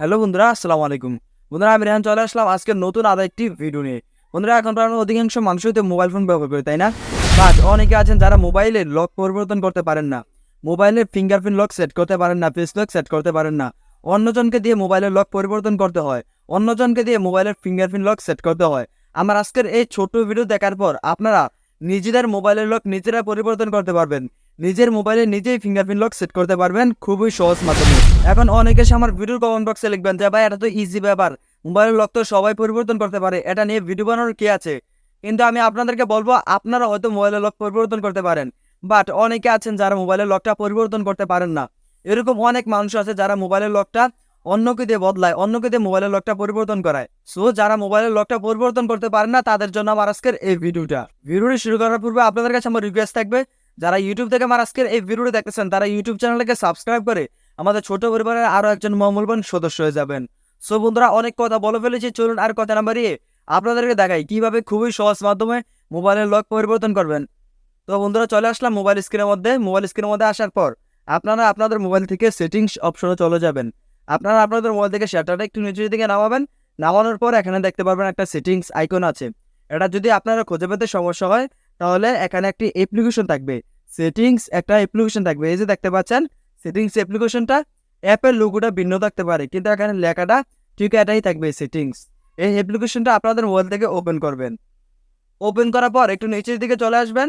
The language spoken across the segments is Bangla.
হ্যালো বন্ধুরা, আসসালামু আলাইকুম। বন্ধুরা, আমি রেহান চলে আসলাম আজকে নতুন আরও একটি ভিডিও নিয়ে। বন্ধুরা, এখন প্রায় অধিকাংশ মানুষই তো মোবাইল ফোন ব্যবহার করে, তাই না? বাট অনেকে আছেন যারা মোবাইলে লক পরিবর্তন করতে পারেন না। মোবাইলে ফিঙ্গারপ্রিন্ট লক সেট করতে পারেন না ফেস লক সেট করতে পারেন না। অন্যজনকে দিয়ে মোবাইলের লক পরিবর্তন করতে হয়। অন্যজনকে দিয়ে মোবাইলের ফিঙ্গারপ্রিন্ট লক সেট করতে হয়। আমার আজকের এই ছোট ভিডিও দেখার পর আপনারা নিজেদের মোবাইলের লক নিজেরা পরিবর্তন করতে পারবেন। নিজের মোবাইলে নিজেই ফিঙ্গারপ্রিন্ট লক সেট করতে পারবেন, খুবই সহজ মাধ্যমে। এখন অনেকে আমার ভিডিওর কমেন্ট বক্সে লিখবেন যে, ভাই, এটা তো ইজি ব্যাপার। মোবাইলের লক তো সবাই পরিবর্তন করতে পারে। এটা নিয়ে ভিডিও বানানোর কি আছে? কিন্তু আমি আপনাদেরকে বলব, আপনারা হয়তো মোবাইলের লক পরিবর্তন করতে পারেন। বাট অনেকে আছেন যারা মোবাইলের লকটা পরিবর্তন করতে পারেন না। এরকম অনেক মানুষ আছে যারা মোবাইলের লকটা অন্যকে দিয়ে বদলায়, অন্যকে দিয়ে মোবাইলের লকটা পরিবর্তন করায়। সো যারা মোবাইলের লকটা পরিবর্তন করতে পারেন না, তাদের জন্য আমার আজকের এই ভিডিওটা ভিডিওটি শুরু করার পূর্বে আপনাদের কাছে আমার রিকোয়েস্ট থাকবে যারা ইউটিউব থেকে আমার আজকের এই ভিডিওটি দেখতেছেন, তারা ইউটিউব চ্যানেলটাকে সাবস্ক্রাইব করে আমাদের ছোট পরিবারের আরও একজন মমূলবান সদস্য হয়ে যাবেন। সো বন্ধুরা, অনেক কথা বলে ফেলেছি। চলুন আর কথা না বাড়িয়ে আপনাদেরকে দেখাই কীভাবে খুবই সহজ মাধ্যমে মোবাইলের লক পরিবর্তন করবেন। তো, বন্ধুরা, চলে আসলাম মোবাইল স্ক্রিনের মধ্যে। মোবাইল স্ক্রিনের মধ্যে আসার পর আপনারা আপনাদের মোবাইল থেকে সেটিংস অপশনে চলে যাবেন। আপনারা আপনাদের মোবাইল থেকে শাটারটা একটু নিচের দিকে নামাবেন। নামানোর পর এখানে দেখতে পারবেন একটা সেটিংস আইকন আছে। এটা যদি আপনারা খুঁজে পেতে সমস্যা হয় তাহলে এখানে একটি অ্যাপ্লিকেশন থাকবে। সেটিংস একটা অ্যাপ্লিকেশন থাকবে। এই যে দেখতে পাচ্ছেন সেটিংস অ্যাপ্লিকেশনটা অ্যাপের লোগোটা ভিন্ন থাকতে পারে, কিন্তু এখানে লেখাটা ঠিক এটাই থাকবে সেটিংস এই অ্যাপ্লিকেশনটা আপনাদের মোবাইল থেকে ওপেন করবেন। ওপেন করার পর একটু নিচের দিকে চলে আসবেন।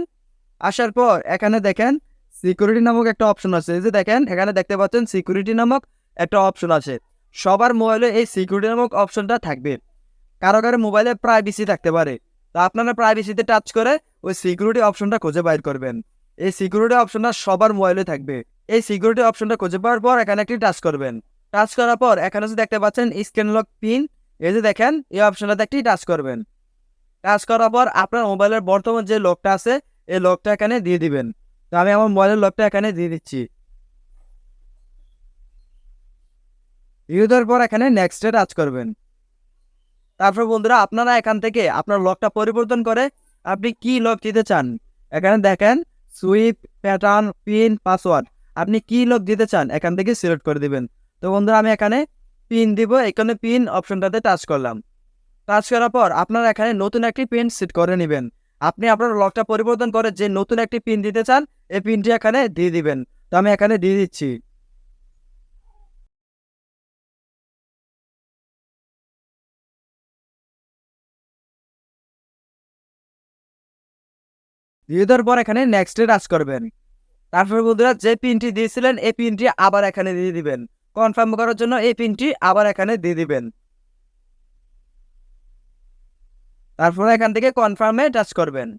আসার পর এখানে দেখেন সিকিউরিটি নামক একটা অপশন আছে। এই যে দেখেন, এখানে দেখতে পাচ্ছেন সিকিউরিটি নামক একটা অপশন আছে। সবার মোবাইলে এই সিকিউরিটি নামক অপশনটা থাকবে। কারও কারও মোবাইলে প্রাইভেসি থাকতে পারে। তো আপনারা প্রাইভেসিতে টাচ করে ওই সিকিউরিটি অপশনটা খুঁজে বাইর করবেন। এই সিকিউরিটি অপশনটা সবার মোবাইলে থাকবে। এই সিকিউরিটি অপশনটা খুঁজে পাওয়ার পর এখানে একটি টাচ করবেন। টাচ করার পর এখানে যে দেখতে পাচ্ছেন স্ক্যান লক পিন এই যে দেখেন, এই অপশনটাতে একটি টাচ করবেন। টাচ করার পর আপনার মোবাইলের বর্তমান যে লকটা আছে, এই লকটা এখানে দিয়ে দিবেন। তো আমি আমার মোবাইলের লকটা এখানে দিয়ে দিচ্ছি। দেওয়ার পর এখানে নেক্সটে টাচ করবেন। তারপর বন্ধুরা, আপনারা এখান থেকে আপনার লকটা পরিবর্তন করে আপনি কি লক দিতে চান? এখানে দেখেন সুইপ প্যাটার্ন, পিন, পাসওয়ার্ড। আপনি কি লক দিতে চান, এখান থেকে সিলেক্ট করে দিবেন। তো বন্ধুরা, আমি এখানে পিন দিব, এখানে পিন অপশনটাতে টাচ করলাম। টাচ করার পর আপনারা এখানে নতুন একটি পিন সেট করে নেবেন। আপনি আপনার লকটা পরিবর্তন করে যে নতুন একটি পিন দিতে চান, এই পিনটি এখানে দিয়ে দিবেন। তো আমি এখানে দিয়ে দিচ্ছি। দিয়ে দেওয়ার পর এখানে নেক্সটে টাচ করবেন। তারপর বন্ধুরা, যে পিনটি দিয়েছিলেন, এই পিনটি আবার এখানে দিয়ে দিবেন। কনফার্ম করার জন্য এই পিনটি আবার এখানে দিয়ে দিবেন। তারপর এখান থেকে কনফার্মে টাচ করবেন।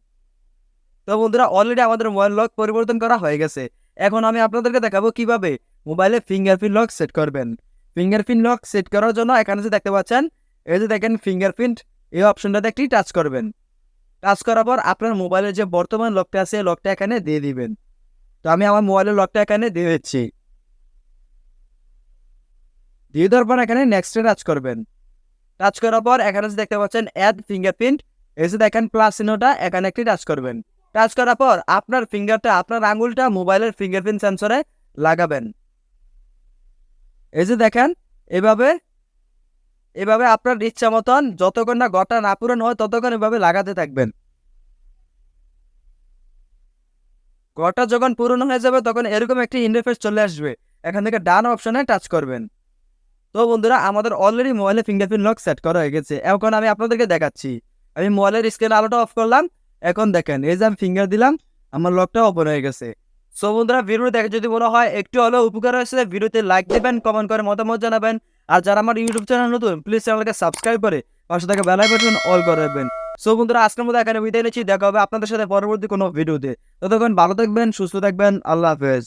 তো বন্ধুরা অলরেডি আমাদের মোবাইল লক পরিবর্তন করা হয়ে গেছে। এখন আমি আপনাদেরকে দেখাবো কীভাবে মোবাইলে ফিঙ্গারপ্রিন্ট লক সেট করবেন। ফিঙ্গারপ্রিন্ট লক সেট করার জন্য এখানে যে দেখতে পাচ্ছেন, এই যে দেখেন ফিঙ্গারপ্রিন্ট এই অপশনটাতে একটি টাচ করবেন। টাচ করার পর আপনার মোবাইলের যে বর্তমান লকটা আছে লকটা এখানে দিয়ে দিবেন। তো আমি আমার মোবাইলের লকটা এখানে দিয়ে দিচ্ছি। দিয়ে দেওয়ার পর এখানে নেক্সটে টাচ করবেন। টাচ করার পর এখানে দেখতে পাচ্ছেন অ্যাড ফিঙ্গারপ্রিন্ট যে দেখেন প্লাস চিহ্নটা, এখানে একটি টাচ করবেন। টাচ করার পর আপনার ফিঙ্গারটা আপনার আঙুলটা মোবাইলের ফিঙ্গারপ্রিন্ট সেন্সরে লাগাবেন। এই যে দেখেন, এভাবে এভাবে আপনার ইচ্ছা মতন যতক্ষণ না গটা না পূরণ হয় ততক্ষণ এভাবে লাগাতে থাকবেন। গটা যখন পূরণ হয়ে যাবে তখন এরকম একটি ইন্টারফেস চলে আসবে। এখান থেকে ডান অপশনে টাচ করবেন। তো বন্ধুরা, আমাদের অলরেডি মোবাইলে ফিঙ্গারপ্রিন্ট লক সেট করা হয়ে গেছে। এখন আমি আপনাদেরকে দেখাচ্ছি। আমি মোবাইলের স্ক্রিন আলোটা অফ করলাম। এখন দেখেন, এই যে আমি ফিঙ্গার দিলাম, আমার লকটা ওপেন হয়ে গেছে। সো বন্ধুরা ভিডিও দেখে যদি মনে হয় একটু হলেও উপকার হয়েছে, ভিডিওতে লাইক দেবেন কমেন্ট করে মতামত জানাবেন। আর যারা আমার ইউটিউব চ্যানেল নতুন প্লিজ চ্যানেলকে সাবস্ক্রাইব করে পাশে থেকে বেলাই বাটন অল করে রাখবেন। সো বন্ধুরা, আজকের মধ্যে এখানে বিদায় নিচ্ছি। দেখা হবে আপনাদের সাথে পরবর্তী কোনো ভিডিওতে ততক্ষণ ভালো থাকবেন, সুস্থ থাকবেন, আল্লাহ হাফেজ।